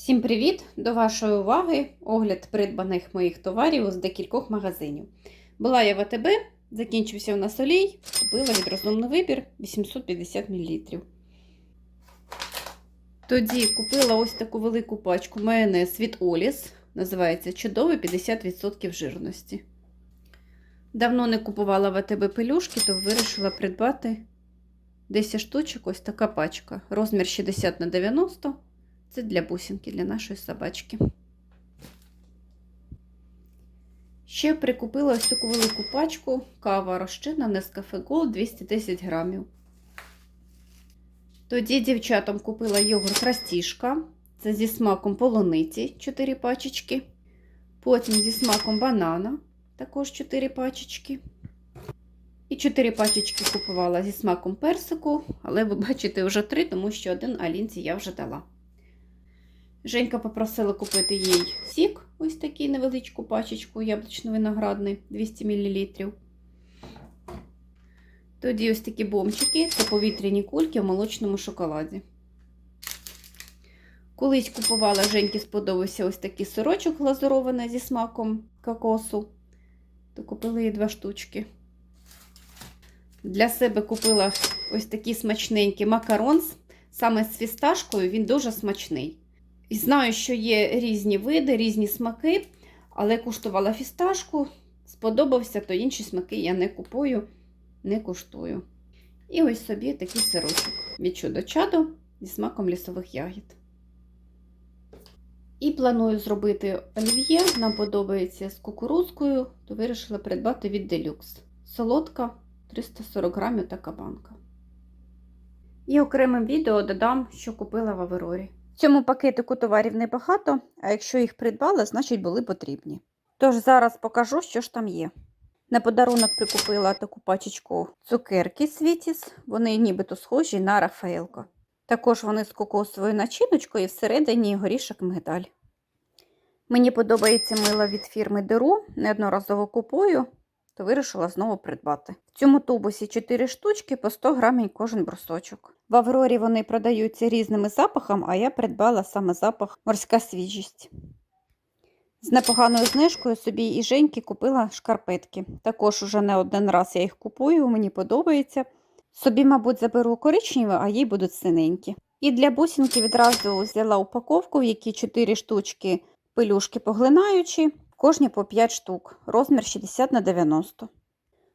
Всім привіт! До вашої уваги огляд придбаних моїх товарів з декількох магазинів. Була я в АТБ, закінчився у нас олій, купила від розумний вибір 850 мл. Тоді купила ось таку велику пачку майонез від Оліс. Називається Чудовий 50% жирності. Давно не купувала в АТБ пелюшки, то вирішила придбати 10 штучок, ось така пачка. Розмір 60 на 90 це для бусинки, для нашої собачки. Ще прикупила ось таку велику пачку кава розчинна Nescafe Gold 210 грамів. Тоді дівчатам купила йогурт Растішка. Це зі смаком полуниці 4 пачечки. Потім зі смаком банана також 4 пачечки. І 4 пачечки купувала зі смаком персику, але ви бачите вже 3, тому що один алінці я вже дала. Женька попросила купити їй сік, ось такий невеличку пачечку яблучно-виноградний 200 мл. Тоді ось такі бомчики це повітряні кульки в молочному шоколаді. Колись купувала Женьки сподобався ось такий сирочок глазурований зі смаком кокосу. То купила їй два штучки. Для себе купила ось такий смачненький макарон саме з фісташкою, він дуже смачний. І знаю, що є різні види, різні смаки, але куштувала фісташку, сподобався, то інші смаки я не купую, не куштую. І ось собі такий сирочок від чудо чадо зі смаком лісових ягід. І планую зробити олів'є, нам подобається з кукурузкою, то вирішила придбати від Deluxe. Солодка 340 грамів така банка. І окремим відео додам, що купила в Аверорі. Цьому пакетику товарів небагато, а якщо їх придбала, значить були потрібні. Тож зараз покажу, що ж там є. На подарунок прикупила таку пачечку цукерки Світіс, вони нібито схожі на Рафаелко. Також вони з кокосовою начиночкою і всередині горішок мигдаль. Мені подобається мило від фірми Деру, неодноразово купую, то вирішила знову придбати. В цьому тубусі 4 штучки по 100 грамів кожен брусочок. В Аврорі вони продаються різними запахами, а я придбала саме запах морська свіжість. З непоганою знижкою собі і Женьки купила шкарпетки. Також уже не один раз я їх купую, мені подобається. Собі, мабуть, заберу коричневі, а їй будуть синенькі. І для бусинки відразу взяла упаковку, в якій 4 штучки пилюшки поглинаючі, кожні по 5 штук, розмір 60 на 90.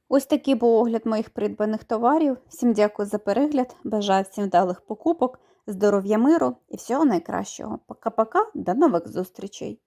Ось такий був огляд моїх придбаних товарів. Всім дякую за перегляд. Бажаю всім вдалих покупок, здоров'я миру і всього найкращого. Пока-пока, до нових зустрічей!